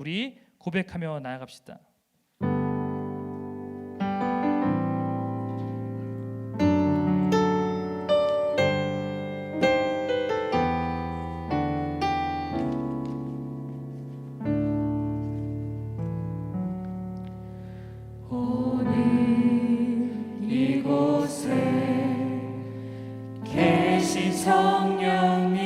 우리 고백하며 나아갑시다. 이곳에 계신 성령님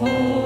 Oh.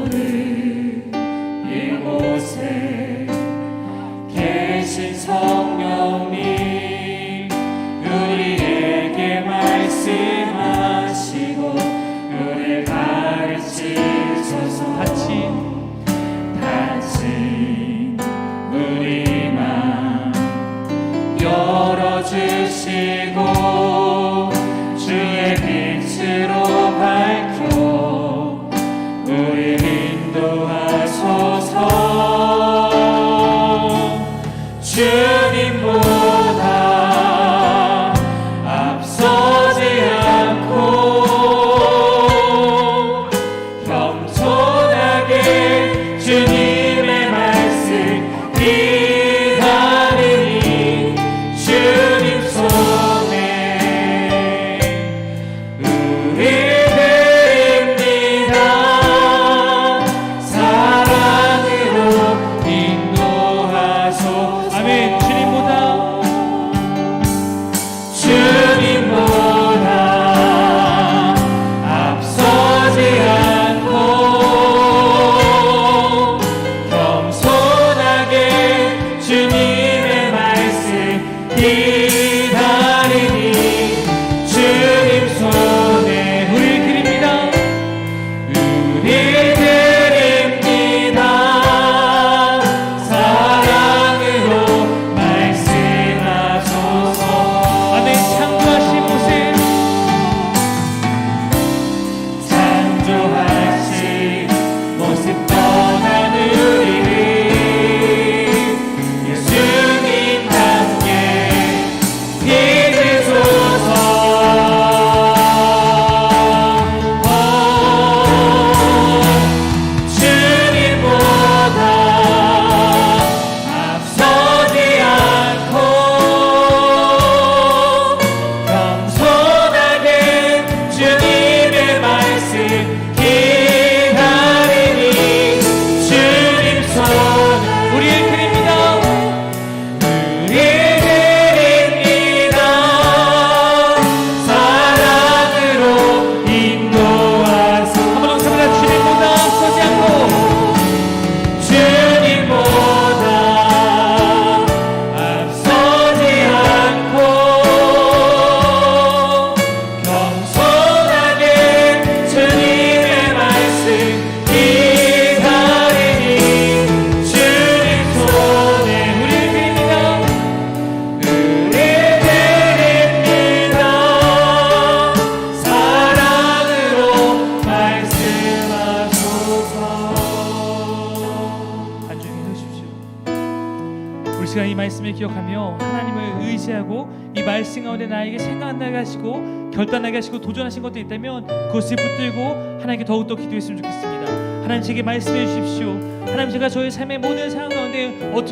우리 시간 이 말씀을 기억하며 하나님을 의지하고 이 말씀 가운데 나에게 생각나게 하시고 결단하게 하시고 도전하신 것도 있다면 그것을 붙들고 하나님께 더욱더 기도했으면 좋겠습니다. 하나님 제게 말씀해 주십시오. 하나님 제가 저의 삶의 모든 상황 가운데 어떻게